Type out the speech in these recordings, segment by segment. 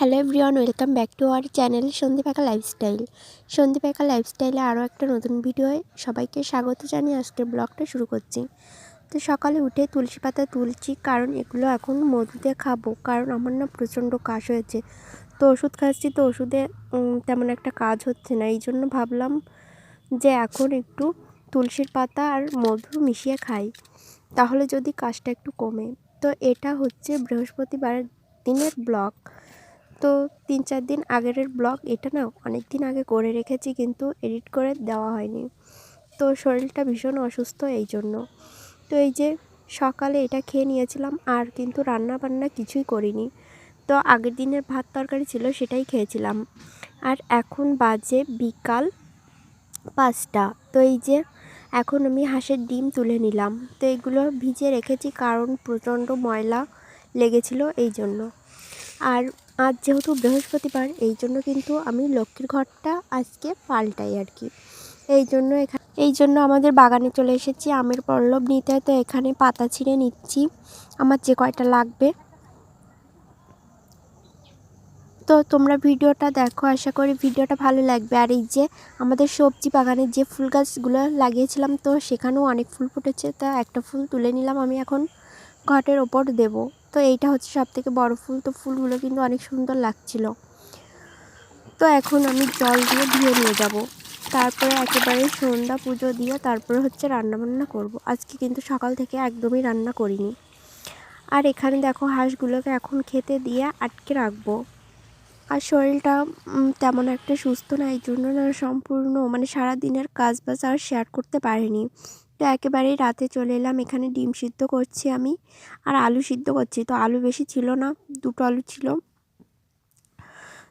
Hello everyone welcome back to our channel Sandipaka lifestyle Sandipaka লাইফস্টাইলে আরও একটা নতুন ভিডিওয় সবাইকে স্বাগত জানিয়ে আজকের ব্লগটা শুরু করছি। তো সকালে উঠে তুলসী পাতা তুলছি, কারণ এগুলো এখন মধুতে খাব, কারণ আমার না প্রচণ্ড কাশ হয়েছে। তো ওষুধ খাচ্ছি, তো ওষুধে তেমন একটা কাজ হচ্ছে না। এই জন্য ভাবলাম যে এখন একটু তুলসীর পাতা আর মধু মিশিয়ে খাই, তাহলে যদি কাজটা একটু কমে। তো এটা হচ্ছে বৃহস্পতিবার দিনের ব্লগ। তো তিন চার দিন আগের ব্লগ এটা না অনেক দিন আগে করে রেখেছি কিন্তু এডিট করে দেওয়া হয়নি। তো শরীরটা ভীষণ অসুস্থ এই জন্য। তো এই যে সকালে এটা খেয়ে নিয়েছিলাম আর কিন্তু রান্না বান্না কিছুই করিনি। তো আগের দিনের ভাত তরকারি ছিল সেটাই খেয়েছিলাম। আর এখন বাজে বিকাল পাঁচটা। তো এই যে এখন আমি হাঁসের ডিম তুলে নিলাম। তো এগুলো ভিজে রেখেছি কারণ প্রচণ্ড ময়লা লেগেছিল এই জন্য। আর আজ যেহেতু বৃহস্পতিবার, এই জন্য কিন্তু আমি লক্ষ্মীর ঘরটা আজকে পাল্টাই আর কি। এই জন্য এখানে এই জন্য আমাদের বাগানে চলে এসেছি, আমের পল্লব নিতে। তো এখানে পাতা ছিঁড়ে নিচ্ছি। আমার যে কয়টা লাগবে। তো তোমরা ভিডিওটা দেখো, আশা করি ভিডিওটা ভালো লাগবে। আর এই যে আমাদের সবজি বাগানে যে ফুল গাছগুলো লাগিয়েছিলাম, তো সেখানেও অনেক ফুল ফুটেছে। তা একটা ফুল তুলে নিলাম, আমি এখন ঘটের ওপর দেব। তো এইটা হচ্ছে সব থেকে বড়ো ফুল। তো ফুলগুলো কিন্তু অনেক সুন্দর লাগছিল। তো এখন আমি জল দিয়ে ধুয়ে নিয়ে যাব। তারপরে একেবারে সন্ধ্যা পুজো দিয়ে তারপরে হচ্ছে রান্নাবান্না করব। আজকে কিন্তু সকাল থেকে একদমই রান্না করিনি। আর এখানে দেখো হাঁসগুলোকে এখন খেতে দিয়ে আটকে রাখব। আর শরীরটা তেমন একটা সুস্থ না, এই জন্য না, সম্পূর্ণ মানে সারা দিনের কাজ বাজ আর শেয়ার করতে পারিনি। তো একেবারেই রাতে চলে এলাম। এখানে ডিম সিদ্ধ করছি আমি আর আলু সিদ্ধ করছি। তো আলু বেশি ছিল না, দুটো আলু ছিল।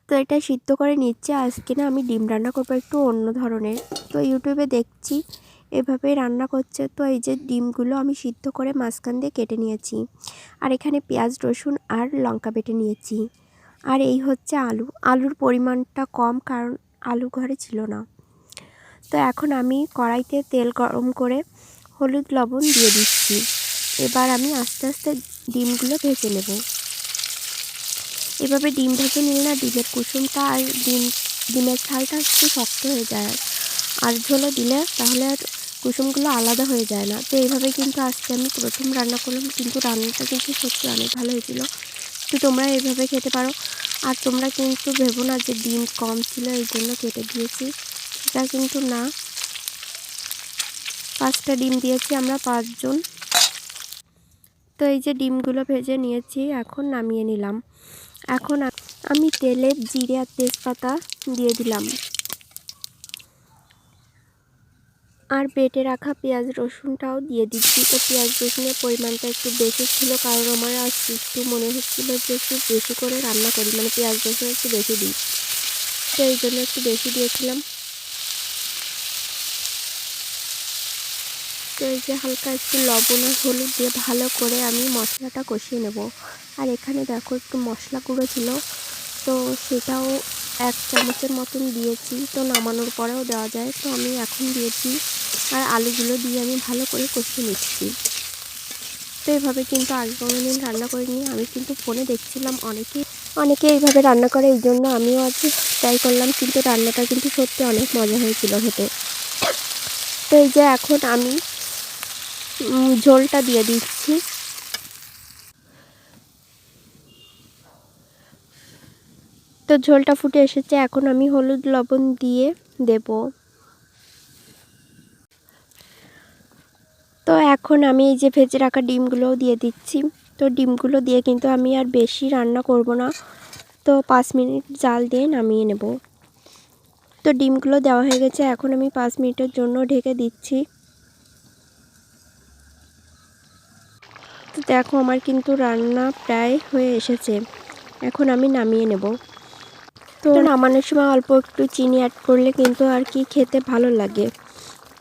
তো এটা সিদ্ধ করে নিচ্ছে। আজকে না আমি ডিম রান্না করব একটু অন্য ধরনের। তো ইউটিউবে দেখছি এভাবেই রান্না করছে। তো এই যে ডিমগুলো আমি সিদ্ধ করে মাঝখান দিয়ে কেটে নিয়েছি। আর এখানে পেঁয়াজ, রসুন আর লঙ্কা বেটে নিয়েছি। আর এই হচ্ছে আলু। আলুর পরিমাণটা কম কারণ আলু ঘরে ছিল না। তো এখন আমি কড়াইতে তেল গরম করে হলুদ লবণ দিয়ে দিচ্ছি। এবার আমি আস্তে আস্তে ডিমগুলো ভেজে নেব। এভাবে ডিম ভেজে নিলে না ডিমের কুসুমটা আর ডিম, ডিমের ছালটা একটু শক্ত হয়ে যায়। আর ঝোলে দিলে তাহলে আর কুসুমগুলো আলাদা হয়ে যায় না। তো এইভাবে কিন্তু আজকে আমি প্রথম রান্না করলাম, কিন্তু রান্নাটা কিন্তু সত্যি অনেক ভালো হয়েছিল। তো তোমরা এইভাবে খেতে পারো। আর তোমরা কিন্তু ভেবো না যে ডিম কম ছিল, এই জন্য কেটে দিয়েছি। এটা কিন্তু না। পাঁচটা ডিম দিয়েছি আমরা পাঁচজন। তো এই যে ডিমগুলো ভেজে নিয়েছি, এখন নামিয়ে নিলাম। এখন আমি তেলে জিরে আর তেজপাতা দিয়ে দিলাম। আর বেটে রাখা পেঁয়াজ রসুনটাও দিয়ে দিচ্ছি। তো পেঁয়াজ রসুনের পরিমাণটা একটু বেশি ছিল, কারণ আমার আজ একটু মনে হচ্ছিল যে একটু বেশি করে রান্না করি মানে পেঁয়াজ রসুন একটু বেশি দিই। তো এই জন্য একটু বেশি দিয়েছিলাম। তো এই যে হালকা একটু লবণ আর হলুদ দিয়ে ভালো করে আমি মশলাটা কষিয়ে নেব। আর এখানে দেখো একটু মশলা গুঁড়ো ছিল তো সেটাও এক চামচের মতন দিয়েছি, তো নামানোর পরেও দেওয়া যায়। তো আমি এখন দিয়েছি আর আলুগুলো দিয়ে আমি ভালো করে কষিয়ে নিচ্ছি। তো এইভাবে কিন্তু আগে কোনো দিন রান্না করিনি, আমি কিন্তু ফোনে দেখছিলাম অনেকে অনেকে এইভাবে রান্না করে, এই জন্য আমিও আজ ট্রাই করলাম, কিন্তু রান্নাটা কিন্তু সত্যি অনেক মজা হয়েছিল খেতে। তো এই যে এখন আমি ঝোলটা দিয়ে দিচ্ছি। তো ঝোলটা ফুটে এসেছে, এখন আমি হলুদ লবণ দিয়ে দেব। তো এখন আমি এই যে ভেজে রাখা ডিমগুলোও দিয়ে দিচ্ছি। তো ডিমগুলো দিয়ে কিন্তু আমি আর বেশি রান্না করব না। তো পাঁচ মিনিট জাল দিয়ে নামিয়ে নেব। তো ডিমগুলো দেওয়া হয়ে গেছে, এখন আমি পাঁচ মিনিটের জন্য ঢেকে দিচ্ছি। তো দেখো আমার কিন্তু রান্না প্রায় হয়ে এসেছে। এখন আমি নামিয়ে নেব। তো নামানোর সময় অল্প একটু চিনি অ্যাড করলে কিন্তু আর কি খেতে ভালো লাগে।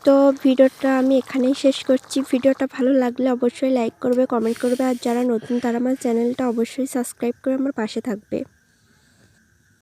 তো ভিডিওটা আমি এখানেই শেষ করছি। ভিডিওটা ভালো লাগলে অবশ্যই লাইক করবে কমেন্ট করবে। আর যারা নতুন তারা আমার চ্যানেলটা অবশ্যই সাবস্ক্রাইব করে আমার পাশে থাকবে।